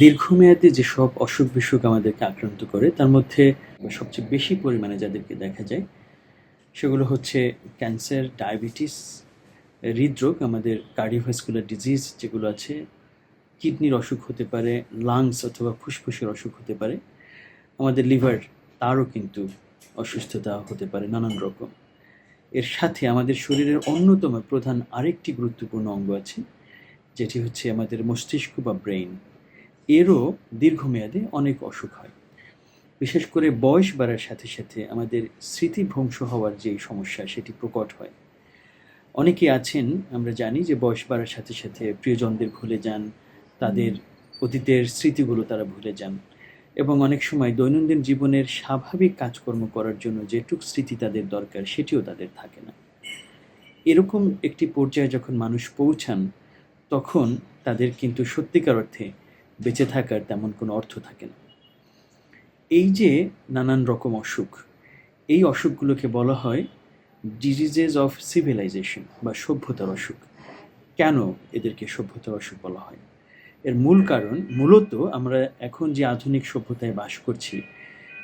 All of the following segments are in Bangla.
দীর্ঘমেয়াদী যেসব অসুখ বিসুখ আমাদেরকে আক্রান্ত করে, তার মধ্যে সবচেয়ে বেশি পরিমাণে যাদেরকে দেখা যায়, সেগুলো হচ্ছে ক্যান্সার, ডায়াবেটিস, হৃদরোগ, আমাদের কার্ডিওভাস্কুলার ডিজিজ যেগুলো আছে, কিডনির অসুখ হতে পারে, লাংস অথবা ফুসফুসের অসুখ হতে পারে, আমাদের লিভার তারও কিন্তু অসুস্থতা হতে পারে নানান রকম। এর সাথে আমাদের শরীরের অন্যতম প্রধান আরেকটি গুরুত্বপূর্ণ অঙ্গ আছে, যেটি হচ্ছে আমাদের মস্তিষ্ক বা ব্রেইন। এরও দীর্ঘমেয়াদে অনেক অসুখ হয়। বিশেষ করে বয়স বাড়ার সাথে সাথে আমাদের স্মৃতিভ্রংশ হওয়ার যে সমস্যা, সেটি প্রকট হয়। অনেকে আছেন, আমরা জানি যে বয়স বাড়ার সাথে সাথে প্রিয়জনদের ভুলে যান, তাদের অতীতের স্মৃতিগুলো তারা ভুলে যান এবং অনেক সময় দৈনন্দিন জীবনের স্বাভাবিক কাজকর্ম করার জন্য যেটুক স্মৃতি তাদের দরকার, সেটিও তাদের থাকে না। এরকম একটি পর্যায়ে যখন মানুষ পৌঁছান, তখন তাদের কিন্তু সত্যিকার অর্থে বেঁচে থাকার তেমন কোনো অর্থ থাকে না। এই যে নানান রকম অসুখ, এই অসুখগুলোকে বলা হয় ডিজিজেস অফ সিভিলাইজেশন বা সভ্যতার অসুখ। কেন এদেরকে সভ্যতার অসুখ বলা হয়? এর মূল কারণ মূলত আমরা এখন যে আধুনিক সভ্যতায় বাস করছি,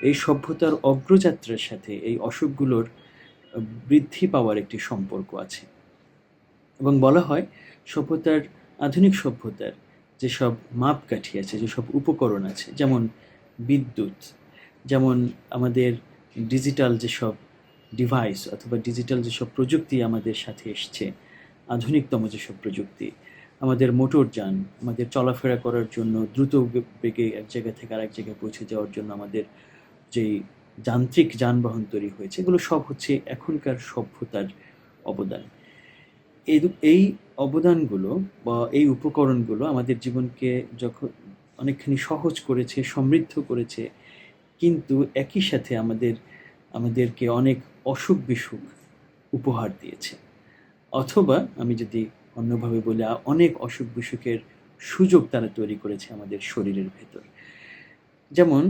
এই সভ্যতার অগ্রযাত্রার সাথে এই অসুখগুলোর বৃদ্ধি পাওয়ার একটি সম্পর্ক আছে। এবং বলা হয় সভ্যতার আধুনিক সভ্যতার যেসব মাপকাঠি আছে, যেসব উপকরণ আছে, যেমন বিদ্যুৎ, যেমন আমাদের ডিজিটাল যেসব ডিভাইস অথবা ডিজিটাল যেসব প্রযুক্তি আমাদের সাথে এসছে, আধুনিকতম যেসব প্রযুক্তি, আমাদের মোটরযান আমাদের চলাফেরা করার জন্য দ্রুত বেগে এক জায়গা থেকে আরেক জায়গায় পৌঁছে যাওয়ার জন্য আমাদের যেই যান্ত্রিক যানবাহন তৈরি হয়েছে, এগুলো সব হচ্ছে এখনকার সভ্যতার অবদান। এই এই অবদানগুলো বা এই উপকরণগুলো আমাদের জীবনকে যখন অনেকখানি সহজ করেছে, সমৃদ্ধ করেছে, কিন্তু একই সাথে আমাদের, আমাদেরকে অনেক অসুখ বিসুখ উপহার দিয়েছে। অথবা আমি যদি অন্যভাবে বলি, অনেক অসুখ বিসুখের সুযোগ তারা তৈরি করেছে আমাদের শরীরের ভেতর। যেমন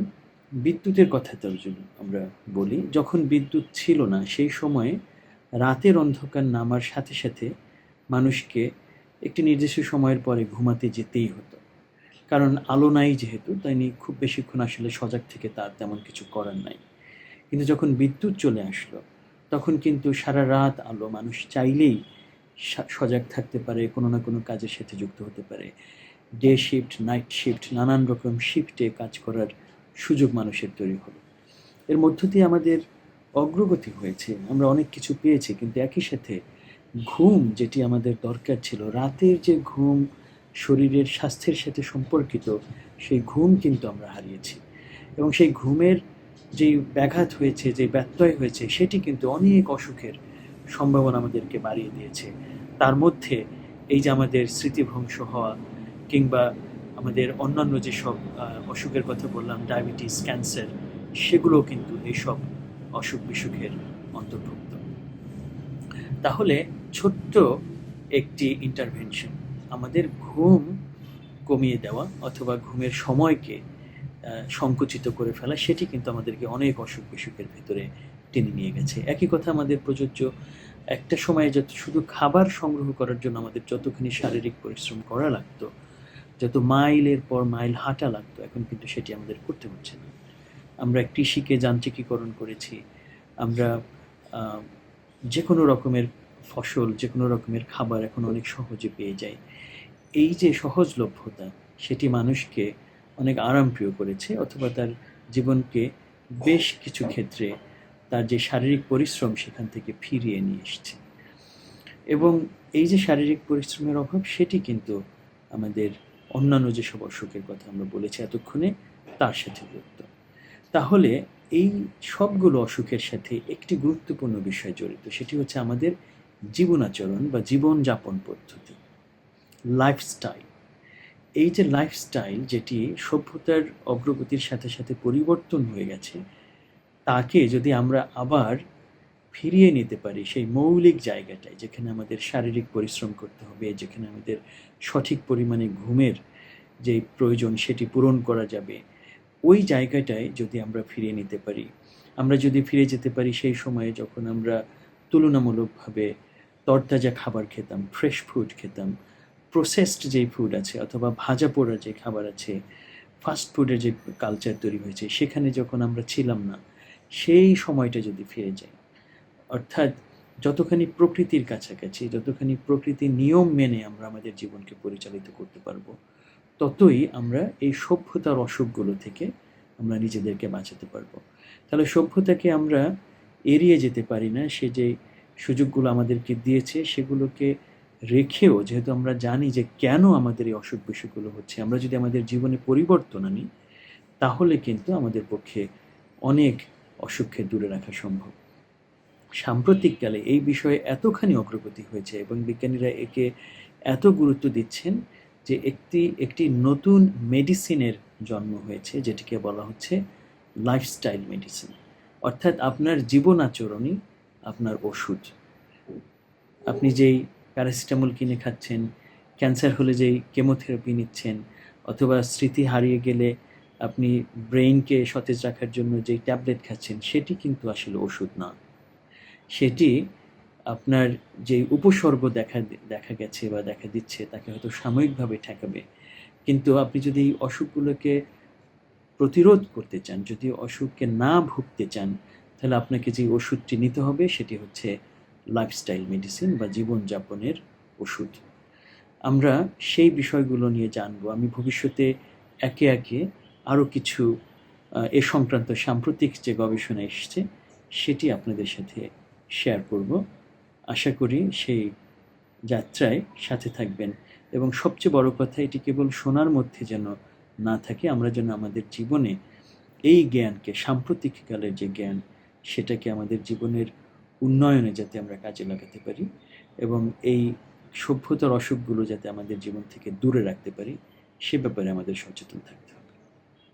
বিদ্যুতের কথা তার জন্য আমরা বলি, যখন বিদ্যুৎ ছিল না, সেই সময়ে রাতের অন্ধকার নামার সাথে সাথে মানুষকে একটি নির্দিষ্ট সময়ের পরে ঘুমাতে যেতেই হতো। কারণ আলো নাই যেহেতু, তাই খুব বেশিক্ষণ আসলে সজাগ থেকে তার তেমন কিছু করার নাই। কিন্তু যখন বিদ্যুৎ চলে আসলো, তখন কিন্তু সারা রাত আলো মানুষ চাইলেই সজাগ থাকতে পারে, কোনো না কোনো কাজের সাথে যুক্ত হতে পারে। ডে শিফট নাইট শিফট নানান রকম শিফটে কাজ করার সুযোগ মানুষের তৈরি হলো। এর মধ্য দিয়ে আমাদের অগ্রগতি হয়েছে, আমরা অনেক কিছু পেয়েছি, কিন্তু একই সাথে ঘুম যেটি আমাদের দরকার ছিল, রাতের যে ঘুম শরীরের স্বাস্থ্যের সাথে সম্পর্কিত, সেই ঘুম কিন্তু আমরা হারিয়েছি। এবং সেই ঘুমের যেই ব্যাঘাত হয়েছে, যে ব্যত্যয় হয়েছে, সেটি কিন্তু অনেক অসুখের সম্ভাবনা আমাদেরকে বাড়িয়ে দিয়েছে। তার মধ্যে এই যে আমাদের স্মৃতিভ্রংশ হওয়া কিংবা আমাদের অন্যান্য যেসব অসুখের কথা বললাম, ডায়াবেটিস, ক্যান্সার, সেগুলোও কিন্তু এইসব অসুখ বিসুখের অন্তর্ভুক্ত। তাহলে ছোট্ট একটি ইন্টারভেনশন আমাদের ঘুম কমিয়ে দেওয়া অথবা ঘুমের সময়কে সংকুচিত করে ফেলা, সেটি কিন্তু আমাদেরকে অনেক অসুখ বিসুখের ভেতরে টেনে নিয়ে গেছে। একই কথা আমাদের প্রযোজ্য, একটা সময়ে যত শুধু খাবার সংগ্রহ করার জন্য আমাদের যতখানি শারীরিক পরিশ্রম করা লাগতো, যত মাইলের পর মাইল হাঁটা লাগতো, এখন কিন্তু সেটি আমাদের করতে হচ্ছে না। আমরা কৃষিকে যান্ত্রিকীকরণ করেছি, আমরা যে কোনো রকমের ফসল যে কোনো রকমের খাবার এখন অনেক সহজে পেয়ে যায়। এই যে সহজলভ্যতা, সেটি মানুষকে অনেক আরামপ্রিয় করেছে অথবা তার জীবনকে বেশ কিছু ক্ষেত্রে তার যে শারীরিক পরিশ্রম সেখান থেকে ফিরিয়ে নিয়ে এসছে। এবং এই যে শারীরিক পরিশ্রমের অভাব, সেটি কিন্তু আমাদের অন্যান্য যেসব অসুখের কথা আমরা বলেছি এতক্ষণে, তার সাথে যুক্ত। তাহলে এই সবগুলো অসুখের সাথে একটি গুরুত্বপূর্ণ বিষয় জড়িত, সেটি হচ্ছে আমাদের জীবনাচরণ বা জীবনযাপন পদ্ধতি লাইফস্টাইল এই যে লাইফস্টাইল যেটি সভ্যতার অগ্রগতির সাথে সাথে পরিবর্তন হয়ে গেছে, তাকে যদি আমরা আবার ফিরিয়ে নিতে পারি সেই মৌলিক জায়গাটায়, যেখানে আমাদের শারীরিক পরিশ্রম করতে হবে, যেখানে আমাদের সঠিক পরিমাণে ঘুমের যে প্রয়োজন সেটি পূরণ করা যাবে, ওই জায়গাটায় যদি আমরা ফিরিয়ে নিতে পারি, আমরা যদি ফিরে যেতে পারি সেই সময়ে যখন আমরা তুলনামূলকভাবে তরতাজা খাবার খেতাম ফ্রেশ ফুড খেতাম প্রসেসড যেই ফুড আছে অথবা ভাজা পোড়া যে খাবার আছে ফাস্ট ফুডের যে কালচার তৈরি হয়েছে, সেখানে যখন আমরা ছিলাম না, সেই সময়টা যদি ফিরে যাই, অর্থাৎ যতখানি প্রকৃতির কাছাকাছি, যতখানি প্রকৃতির নিয়ম মেনে আমরা আমাদের জীবনকে পরিচালিত করতে পারব, ততই আমরা এই সভ্যতার অসুখগুলো থেকে আমরা নিজেদেরকে বাঁচাতে পারব। তাহলে সভ্যতাকে আমরা এড়িয়ে যেতে পারি না, সে যে সুযোগগুলো আমাদেরকে দিয়েছে, সেগুলোকে রেখেও যেহেতু আমরা জানি যে কেন আমাদের এই অসুখ বিসুখগুলো হচ্ছে, আমরা যদি আমাদের জীবনে পরিবর্তন আনি, তাহলে কিন্তু আমাদের পক্ষে অনেক অসুখকে দূরে রাখা সম্ভব। সাম্প্রতিককালে এই বিষয়ে এতখানি অগ্রগতি হয়েছে এবং বিজ্ঞানীরা একে এত গুরুত্ব দিচ্ছেন যে একটি একটি নতুন মেডিসিনের জন্ম হয়েছে, যেটিকে বলা হচ্ছে লাইফস্টাইল মেডিসিন অর্থাৎ আপনার জীবন আচরণই আপনার ওষুধ। আপনি যেই প্যারাসিটামল কিনে খাচ্ছেন, ক্যান্সার হলে যেই কেমোথেরাপি নিচ্ছেন, অথবা স্মৃতি হারিয়ে গেলে আপনি ব্রেইনকে সতেজ রাখার জন্য যেই ট্যাবলেট খাচ্ছেন, সেটি কিন্তু আসলে ওষুধ না। সেটি আপনার যে উপসর্গ দেখা দেখা গেছে বা দেখা দিচ্ছে, তাকে হয়তো সাময়িকভাবে ঠেকাবে। কিন্তু আপনি যদি এই অসুখগুলোকে প্রতিরোধ করতে চান, যদি অসুখকে না ভুগতে চান তাহলে আপনাকে যে ওষুধটি নিতে হবে সেটি হচ্ছে লাইফস্টাইল মেডিসিন বা জীবনযাপনের ওষুধ। আমরা সেই বিষয়গুলো নিয়ে জানব। আমি ভবিষ্যতে একে একে আরও কিছু এ সংক্রান্ত সাম্প্রতিক যে গবেষণা এসছে, সেটি আপনাদের সাথে শেয়ার করব। আশা করি সেই যাত্রায় সাথে থাকবেন। এবং সবচেয়ে বড় কথা, এটি কেবল শোনার মধ্যে যেন না থাকে, আমরা যেন আমাদের জীবনে এই জ্ঞানকে, সাম্প্রতিককালের যে জ্ঞান সেটাকে আমাদের জীবনের উন্নয়নে যাতে আমরা কাজে লাগাতে পারি এবং এই সভ্যতার অসুখগুলো যাতে আমাদের জীবন থেকে দূরে রাখতে পারি, সে ব্যাপারে আমাদের সচেতন থাকতে হবে।